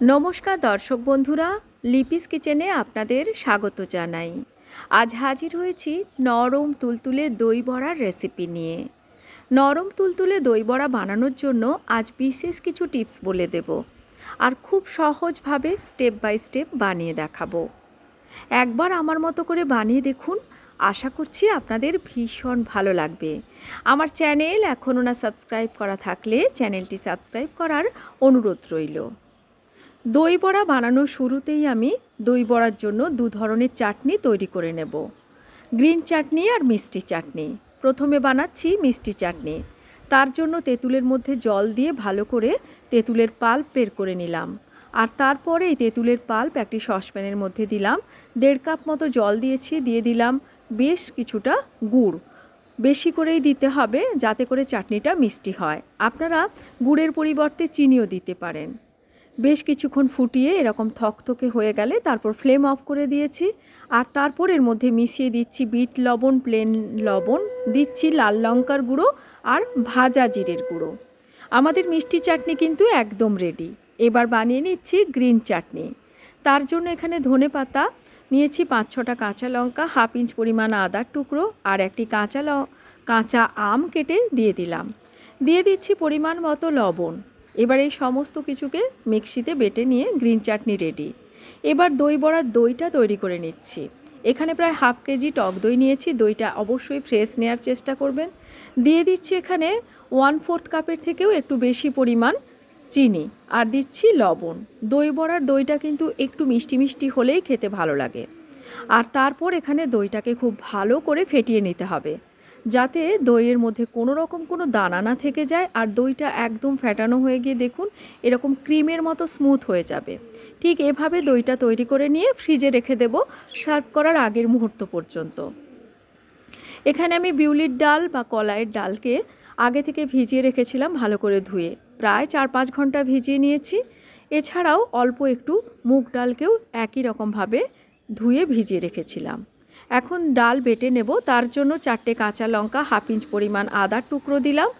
নমস্কার দর্শক বন্ধুরা, লিপিস কিচেনে আপনাদের স্বাগত জানাই। আজ হাজির হয়েছি নরম তুলতুলে দই বড়ার রেসিপি নিয়ে। নরম তুলতুলে দই বড়া বানানোর জন্য আজ বিশেষ কিছু টিপস বলে দেব আর খুব সহজভাবে স্টেপ বাই স্টেপ বানিয়ে দেখাবো। একবার আমার মতো করে বানিয়ে দেখুন, আশা করছি আপনাদের ভীষণ ভালো লাগবে। আমার চ্যানেল এখনও না সাবস্ক্রাইব করা থাকলে চ্যানেলটি সাবস্ক্রাইব করার অনুরোধ রইল। দই বড়া বানানোর শুরুতেই আমি দই বড়ার জন্য দু ধরনের চাটনি তৈরি করে নেব। গ্রিন চাটনি আর মিষ্টি চাটনি। প্রথমে বানাচ্ছি মিষ্টি চাটনি। তার জন্য তেঁতুলের মধ্যে জল দিয়ে ভালো করে তেঁতুলের পাল্প বের করে নিলাম। আর তারপরে এই তেঁতুলের পাল্প একটি সসপ্যানের মধ্যে দিলাম। দেড় কাপ মতো জল দিয়েছি, দিয়ে দিলাম বেশ কিছুটা গুড়। বেশি করেই দিতে হবে যাতে করে চাটনিটা মিষ্টি হয়। আপনারা গুড়ের পরিবর্তে চিনিও দিতে পারেন। বেশ কিছুক্ষণ ফুটিয়ে এরকম থকথকে হয়ে গেলে তারপর ফ্লেম অফ করে দিয়েছি। আর তারপর এর মধ্যে মিশিয়ে দিচ্ছি বিট লবণ, প্লেন লবণ, দিচ্ছি লাল লঙ্কার গুঁড়ো আর ভাজা জিরের গুঁড়ো। আমাদের মিষ্টি চাটনি কিন্তু একদম রেডি এবার বানিয়ে নিচ্ছি গ্রিন চাটনি। তার জন্য এখানে ধনে পাতা, নিয়েছি পাঁচ ছটা কাঁচা লঙ্কা, হাফ ইঞ্চ পরিমাণ আদার টুকরো আর একটি কাঁচা কাঁচা আম কেটে দিয়ে দিলাম। দিয়ে দিচ্ছি পরিমাণ মতো লবণ। এবার এই সমস্ত কিছুকে মিক্সিতে বেটে নিয়ে গ্রিন চাটনি রেডি। এবার দই বড়ার দইটা তৈরি করে নিচ্ছি। এখানে প্রায় হাফ কেজি টক দই নিয়েছি, দইটা অবশ্যই ফ্রেশ নেওয়ার চেষ্টা করবেন। দিয়ে দিচ্ছি এখানে ওয়ান ফোর্থ কাপের থেকেও একটু বেশি পরিমাণ চিনি আর দিচ্ছি লবণ। দই বড়ার দইটা কিন্তু একটু মিষ্টি মিষ্টি হলেই খেতে ভালো লাগে। আর তারপর এখানে দইটাকে খুব ভালো করে ফেটিয়ে নিতে হবে। যাতে দইয়ের মধ্যে কোনো রকম কোনো দানা না থেকে যায় আর দইটা একদম ফ্যাটানো হয়ে গিয়ে দেখুন এরকম ক্রিমের মতো স্মুথ হয়ে যাবে। ঠিক এভাবে দইটা তৈরি করে নিয়ে ফ্রিজে রেখে দেব সার্ভ করার আগের মুহূর্ত পর্যন্ত। এখানে আমি বিউলির ডাল বা কলাইয়ের ডালকে আগে থেকে ভিজিয়ে রেখেছিলাম ভালো করে ধুয়ে। প্রায় চার পাঁচ ঘণ্টা ভিজিয়ে নিয়েছি। এছাড়াও অল্প একটু মুগ ডালকেও একই রকমভাবে ধুয়ে ভিজিয়ে রেখেছিলাম। এখন ডাল বেটে নেব, তার জন্য চারটে কাঁচা লঙ্কা, হাফ ইঞ্চ পরিমাণ আদার টুকরো দিলাম।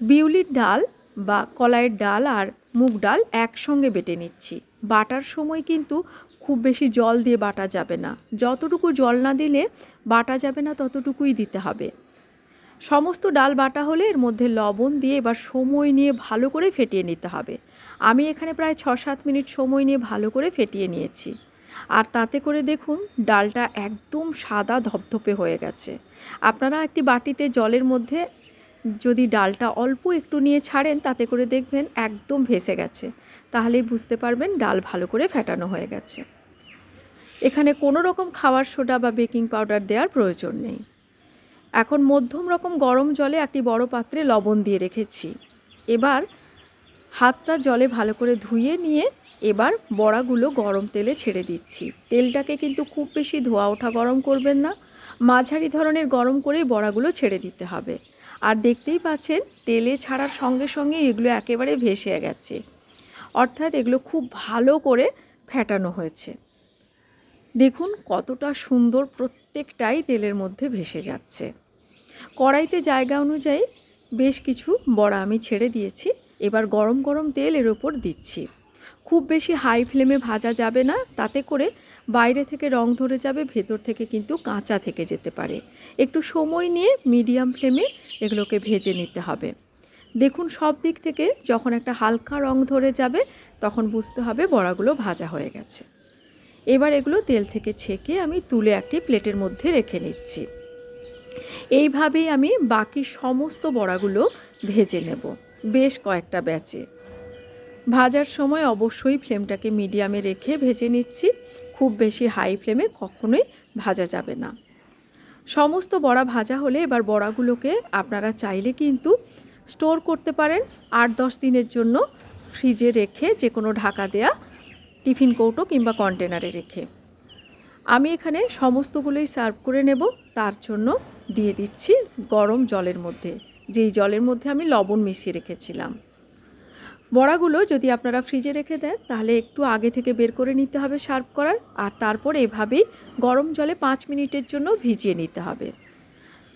বিউলির ডাল বা কলাইয়ের ডাল আর মুগ ডাল একসঙ্গে বেটে নিচ্ছি। বাটার সময় কিন্তু খুব বেশি জল দিয়ে বাটা যাবে না। যতটুকু জল না দিলে বাটা যাবে না, ততটুকুই দিতে হবে। সমস্ত ডাল বাটা হলে এর মধ্যে লবণ দিয়ে এবার সময় নিয়ে ভালো করে ফেটিয়ে নিতে হবে। আমি এখানে প্রায় ছ সাত মিনিট সময় নিয়ে ভালো করে ফেটিয়ে নিয়েছি। আর তাতে করে দেখুন, ডালটা একদম সাদা ধপধপে হয়ে গেছে। আপনারা একটি বাটিতে জলের মধ্যে যদি ডালটা অল্প একটু নিয়ে ছাড়েন, তাতে করে দেখবেন একদম ভেসে গেছে। তাহলেই বুঝতে পারবেন ডাল ভালো করে ফেটানো হয়ে গেছে। এখানে কোনো রকম খাওয়ার সোডা বা বেকিং পাউডার দেওয়ার প্রয়োজন নেই। এখন মধ্যম রকম গরম জলে একটি বড় পাত্রে লবণ দিয়ে রেখেছি। এবার হাতটা জলে ভালো করে ধুয়ে নিয়ে এবার বড়াগুলো গরম তেলে ছেড়ে দিচ্ছি। তেলটাকে কিন্তু খুব বেশি ধোয়া ওঠা গরম করবেন না। মাঝারি ধরনের গরম করেই বড়াগুলো ছেড়ে দিতে হবে। আর দেখতেই পাচ্ছেন, তেলে ছাড়ার সঙ্গে সঙ্গে এগুলো একেবারে ভেসে গেছে। অর্থাৎ এগুলো খুব ভালো করে ফেটানো হয়েছে। দেখুন কতটা সুন্দর প্রত্যেকটাই তেলের মধ্যে ভেসে যাচ্ছে। কড়াইতে জায়গা অনুযায়ী বেশ কিছু বড়া আমি ছেড়ে দিয়েছি। এবার গরম গরম তেল এর ওপর দিচ্ছি। খুব বেশি হাই ফ্লেমে ভাজা যাবে না, তাতে করে বাইরে থেকে রং ধরে যাবে, ভেতর থেকে কিন্তু কাঁচা থেকে যেতে পারে। একটু সময় নিয়ে মিডিয়াম ফ্লেমে এগুলোকে ভেজে নিতে হবে। দেখুন সব দিক থেকে যখন একটা হালকা রং ধরে যাবে, তখন বুঝতে হবে বড়াগুলো ভাজা হয়ে গেছে। এবার এগুলো তেল থেকে ছেঁকে আমি তুলে একটি প্লেটের মধ্যে রেখে নিচ্ছি। এইভাবেই আমি বাকি সমস্ত বড়াগুলো ভেজে নেব, বেশ কয়েকটা ব্যাচে। ভাজার সময় অবশ্যই ফ্লেমটাকে মিডিয়ামে রেখে ভেজে নিচ্ছি। খুব বেশি হাই ফ্লেমে কখনোই ভাজা যাবে না। সমস্ত বড়া ভাজা হলে এবার বড়াগুলোকে আপনারা চাইলে কিন্তু স্টোর করতে পারেন। আট দশ দিনের জন্য ফ্রিজে রেখে যে কোনো ঢাকা দেয়া টিফিন কৌটো কিংবা কন্টেনারে রেখে। আমি এখানে সমস্তগুলোই সার্ভ করে নেব। তার জন্য দিয়ে দিচ্ছি গরম জলের মধ্যে। যেই জলের মধ্যে আমি লবণ মিশিয়ে রেখেছিলাম। বড়াগুলো যদি আপনারা ফ্রিজে রেখে দেন, তাহলে একটু আগে থেকে বের করে নিতে হবে সার্ভ করার, আর তারপর এভাবেই গরম জলে পাঁচ মিনিটের জন্য ভিজিয়ে নিতে হবে।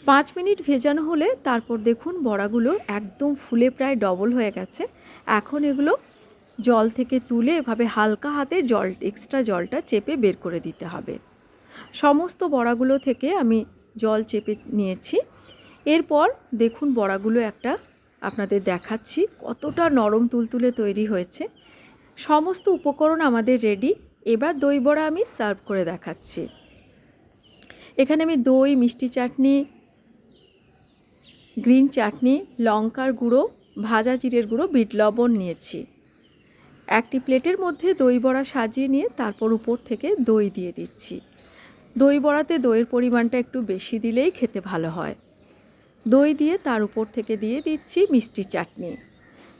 পাঁচ মিনিট ভেজানো হলে তারপর দেখুন বড়াগুলো একদম ফুলে প্রায় ডবল হয়ে গেছে। এখন এগুলো জল থেকে তুলে এভাবে হালকা হাতে জল, এক্সট্রা জলটা চেপে বের করে দিতে হবে। সমস্ত বড়াগুলো থেকে আমি জল চেপে নিয়েছি। এরপর দেখুন বড়াগুলো একটা আপনাদের দেখাচ্ছি কতটা নরম তুলতুলে তৈরি হয়েছে। সমস্ত উপকরণ আমাদের রেডি এবার দই বড়া আমি সার্ভ করে দেখাচ্ছি। এখানে আমি দই, মিষ্টি চাটনি গ্রিন চাটনি, লঙ্কার গুঁড়ো, ভাজা জিরের গুঁড়ো, বিট লবণ নিয়েছি। একটি প্লেটের মধ্যে দই বড়া সাজিয়ে নিয়ে তারপর উপর থেকে দই দিয়ে দিচ্ছি। দই বড়াতে দইয়ের পরিমাণটা একটু বেশি দিলেই খেতে ভালো হয়। দই দিয়ে তার উপর থেকে দিয়ে দিচ্ছি মিষ্টি চাটনি।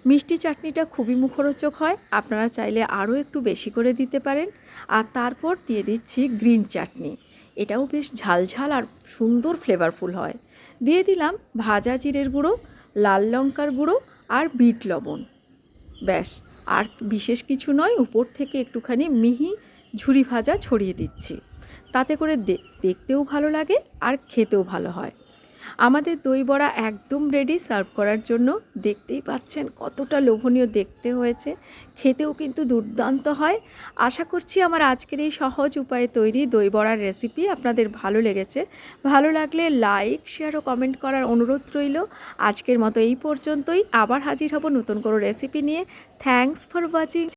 মিষ্টি চাটনিটা খুবই মুখরোচক হয়, আপনারা চাইলে আরও একটু বেশি করে দিতে পারেন। আর তারপর দিয়ে দিচ্ছি গ্রিন চাটনি। এটাও বেশ ঝালঝাল আর সুন্দর ফ্লেভারফুল হয়। দিয়ে দিলাম ভাজা জিরের গুঁড়ো, লাল লঙ্কার গুঁড়ো আর বিট লবণ। ব্যাস, আর বিশেষ কিছু নয়, উপর থেকে একটুখানি মিহি ঝুরি ভাজা ছড়িয়ে দিচ্ছি। তাতে করে দেখতেও ভালো লাগে আর খেতেও ভালো হয়। আমাদের দই বড়া একদম রেডি সার্ভ করার জন্য। দেখতেই পাচ্ছেন কতটা লোভনীয় দেখতে হয়েছে। খেতেও কিন্তু দুর্দান্ত হয়। আশা করছি আমার আজকের এই সহজ উপায়ে তৈরি দই বড়ার রেসিপি আপনাদের ভালো লেগেছে। ভালো লাগলে লাইক শেয়ার ও কমেন্ট করার অনুরোধ রইল। আজকের মতো এই পর্যন্তই। আবার হাজির হব নতুন কোনো রেসিপি নিয়ে। Thanks for watching